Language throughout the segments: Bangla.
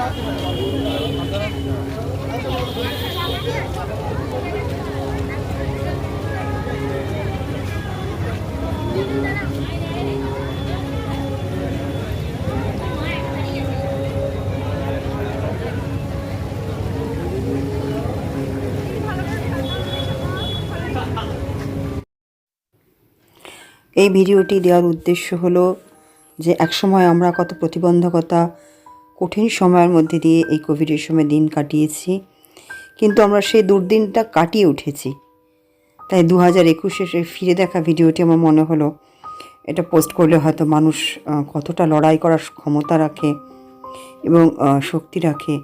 এই ভিডিওটি দেওয়ার উদ্দেশ্য হলো যে একসময় আমরা কত প্রতিবন্ধকতা কঠিন সময়ের মধ্যে দিয়ে এই কোভিডের সময় দিন কাটিয়েছি। কিন্তু আমরা সেই দুর্দিনটা কাটিয়ে উঠেছি। তাই দু হাজার একুশে ফিরে দেখা ভিডিওটি আমার মনে হলো, এটা পোস্ট করলে হয়তো মানুষ কতটা লড়াই করার ক্ষমতা রাখে এবং শক্তি রাখে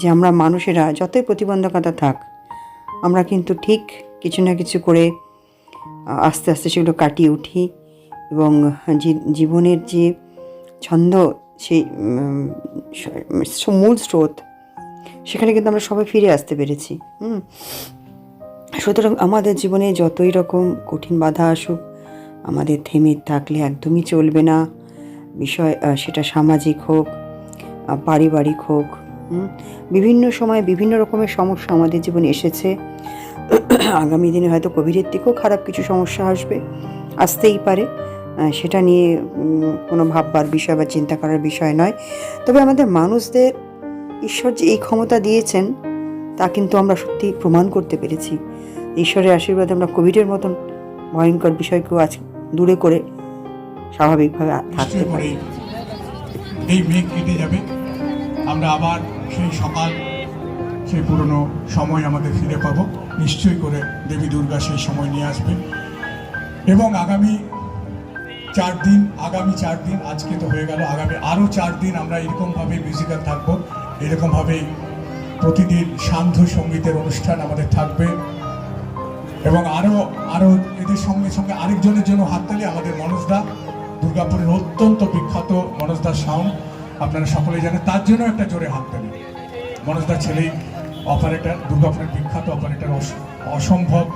যে আমরা মানুষেরা যতই প্রতিবন্ধকতা থাক, আমরা কিন্তু ঠিক কিছু না কিছু করে আস্তে আস্তে সেগুলো কাটিয়ে উঠি এবং জীবনের যে ছন্দ সেই মূল স্রোত, সেখানে কিন্তু আমরা সবাই ফিরে আসতে পেরেছি, হুম? সুতরাং আমাদের জীবনে যতই রকম কঠিন বাধা আসুক, আমাদের থেমে থাকলে একদমই চলবে না। বিষয় সেটা সামাজিক হোক পারিবারিক হোক বিভিন্ন সময় বিভিন্ন রকমের সমস্যা আমাদের জীবনে এসেছে। আগামী দিনে হয়তো কোভিডের থেকেও খারাপ কিছু সমস্যা আসবে, আসতেই পারে। সেটা নিয়ে কোনো ভাববার বিষয় বা চিন্তা করার বিষয় নয়। তবে আমাদের মানুষদের ঈশ্বর যে এই ক্ষমতা দিয়েছেন তা কিন্তু আমরা সত্যি প্রমাণ করতে পেরেছি। ঈশ্বরের আশীর্বাদে আমরা কোভিডের মতন ভয়ঙ্কর বিষয়কেও আজ দূরে করে স্বাভাবিকভাবে থাকতে পারি। এই মেঘ কেটে যাবে। আমরা আবার সেই সকাল সেই পুরনো সময় আমাদের ফিরে পাবো। নিশ্চয়ই করে দেবী দুর্গা সেই সময় নিয়ে আসবে এবং আগামী চার দিন আগামী চার দিন আজকে তো হয়ে গেল, আগামী আরও চার দিন আমরা এরকমভাবে মিউজিক্যাল থাকব এরকমভাবে প্রতিদিন সান্ধ্য সঙ্গীতের অনুষ্ঠান আমাদের থাকবে, এবং আরও আরও এদের সঙ্গে সঙ্গে আরেকজনের জন্য হাততালি আমাদের মনোজদা, দুর্গাপুরের অত্যন্ত বিখ্যাত মনোজদার সাউন্ড, আপনারা সকলেই জানেন, তার জন্য একটা জোরে হাততালি। মনোজদার ছেলেই অপারেটার দুর্গাপুরের বিখ্যাত অপারেটর অসম্ভব।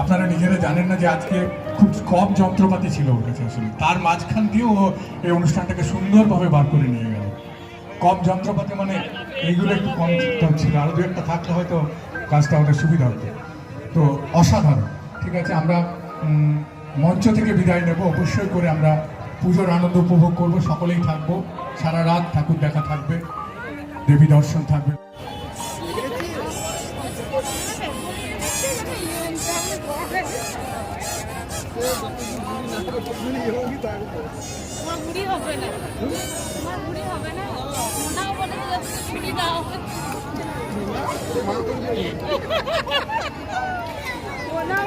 আপনারা নিজেরা জানেন না যে আজকে খুব কম যন্ত্রপাতি ছিল ওর কাছে আসলে। তার মাঝখান দিয়েও ও এই অনুষ্ঠানটাকে সুন্দরভাবে বার করে নিয়ে গেল। কম যন্ত্রপাতি মানে এইগুলো একটু কম ছিল আরও দু একটা থাকলে হয়তো কাজটা আমাদের সুবিধা হতো। তো অসাধারণ, ঠিক আছে? আমরা মঞ্চ থেকে বিদায় নেব। অবশ্যই করে আমরা পুজোর আনন্দ উপভোগ করব। সকলেই থাকব। সারা রাত ঠাকুর দেখা থাকবে। দেবী দর্শন থাকবে। তোমার মুড়ি হবে না। তোমার মুড়ি হবে না? ওনাও বলে ছুটি দাও। ওনাও